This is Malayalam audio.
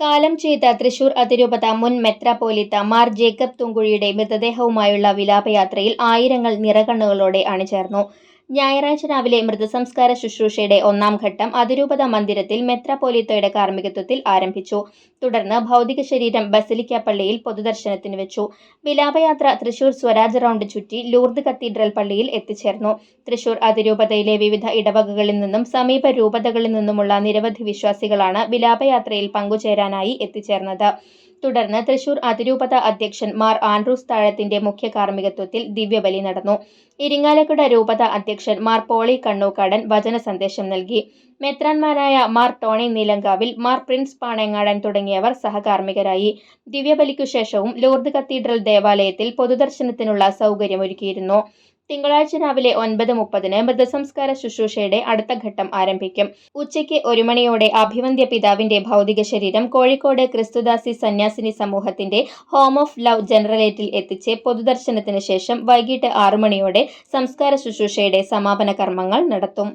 കാലം ചെയ്ത തൃശൂർ അതിരൂപത മുൻ മെത്രാപ്പോലിത്ത മാർ ജേക്കബ് തുങ്കുഴിയുടെ മൃതദേഹവുമായുള്ള വിലാപയാത്രയിൽ ആയിരങ്ങൾ നിറകണ്ണുകളോടെ അണിചേർന്നു. ഞായറാഴ്ച രാവിലെ മൃതസംസ്കാര ശുശ്രൂഷയുടെ ഒന്നാം ഘട്ടം അതിരൂപത മന്ദിരത്തിൽ മെത്രാപ്പോലിത്തയുടെ കാർമ്മികത്വത്തിൽ ആരംഭിച്ചു. തുടർന്ന് ഭൗതിക ശരീരം ബസലിക്ക പള്ളിയിൽ പൊതുദർശനത്തിന് വെച്ചു. വിലാപയാത്ര തൃശൂർ സ്വരാജ് റൗണ്ട് ചുറ്റി ലൂർദ് കത്തീഡ്രൽ പള്ളിയിൽ എത്തിച്ചേർന്നു. തൃശൂർ അതിരൂപതയിലെ വിവിധ ഇടവകകളിൽ നിന്നും സമീപ രൂപതകളിൽ നിന്നുമുള്ള നിരവധി വിശ്വാസികളാണ് വിലാപയാത്രയിൽ പങ്കുചേരാനായി എത്തിച്ചേർന്നത്. തുടർന്ന് തൃശൂർ അതിരൂപത അധ്യക്ഷൻ മാർ ആൻഡ്രൂസ് താഴത്തിന്റെ മുഖ്യ കാർമ്മികത്വത്തിൽ ദിവ്യബലി നടന്നു. ഇരിങ്ങാലക്കുട രൂപത അധ്യക്ഷൻ മാർ പോളി കണ്ണൂക്കാടൻ വചന സന്ദേശം നൽകി. മെത്രാൻമാരായ മാർ ടോണി നീലങ്കാവിൽ മാർ പ്രിൻസ് പാണേങ്ങാടൻ തുടങ്ങിയവർ സഹകാർമ്മികരായി. ദിവ്യബലിക്കു ശേഷവും ലൂർദ് കത്തീഡ്രൽ ദേവാലയത്തിൽ പൊതുദർശനത്തിനുള്ള സൗകര്യമൊരുക്കിയിരുന്നു. തിങ്കളാഴ്ച രാവിലെ ഒൻപത് മുപ്പതിന് മൃതസംസ്കാര ശുശ്രൂഷയുടെ അടുത്ത ഘട്ടം ആരംഭിക്കും. ഉച്ചയ്ക്ക് ഒരു മണിയോടെ അഭിവന്ദ്യ പിതാവിന്റെ ഭൗതിക ശരീരം കോഴിക്കോട് ക്രിസ്തുദാസി സന്യാസിനി സമൂഹത്തിന്റെ ഹോം ഓഫ് ലവ് ജനറലേറ്റിൽ എത്തിച്ച് പൊതുദർശനത്തിന് ശേഷം വൈകിട്ട് ആറു മണിയോടെ സംസ്കാര ശുശ്രൂഷയുടെ സമാപന കർമ്മങ്ങൾ നടത്തും.